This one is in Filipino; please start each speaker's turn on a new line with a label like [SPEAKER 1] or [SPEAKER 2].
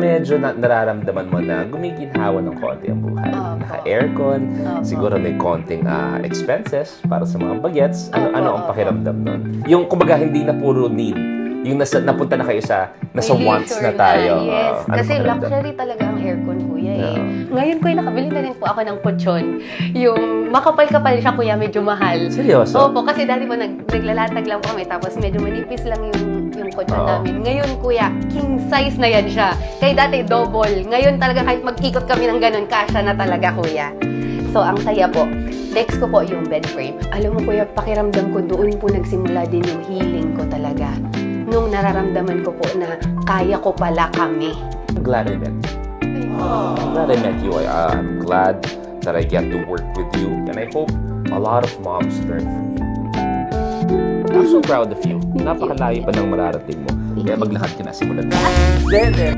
[SPEAKER 1] medyo na, nararamdaman mo na gumiginhawa ng konti ang buhay.
[SPEAKER 2] Opo.
[SPEAKER 1] Naka-aircon,
[SPEAKER 2] Opo.
[SPEAKER 1] siguro may konting ah, expenses para sa mga bagets. Ano,
[SPEAKER 2] Opo,
[SPEAKER 1] ano ang pakiramdam nun? Yung kumbaga hindi na puro need. Yung nasa, napunta na kayo sa nasa
[SPEAKER 2] May
[SPEAKER 1] wants na tayo.
[SPEAKER 2] Yes,
[SPEAKER 1] Ah, ano
[SPEAKER 2] kasi
[SPEAKER 1] pakiramdam?
[SPEAKER 2] luxury talaga ang aircon, kuya eh.
[SPEAKER 1] Yeah.
[SPEAKER 2] Ngayon, kuya, nakabili na rin po ako ng kutsyon. Yung makapal-kapal siya, kuya, medyo mahal.
[SPEAKER 1] Seryoso?
[SPEAKER 2] Opo, kasi dati po nag, naglalatag lang kami, tapos medyo manipis lang yung, kutsyon
[SPEAKER 1] Oo.
[SPEAKER 2] namin. Ngayon, kuya, king size na yan siya. Kaya dati, double. Ngayon talaga, kahit mag-ikot kami ng ganun, kasha na talaga, kuya. So, ang saya po. Next ko po yung bed frame. Alam mo, kuya, pakiramdam ko doon po nagsimula din yung healing ko talaga. Nung nararamdaman ko po na kaya ko pala kami.
[SPEAKER 1] I'm glad I met you. I'm glad I met you. I, uh, I'm glad that I get to work with you. And I hope a lot of moms learn from you. I'm so proud of you. Napakalayo pa ng mararating mo. Kaya maglakad ka na simulan na. Then.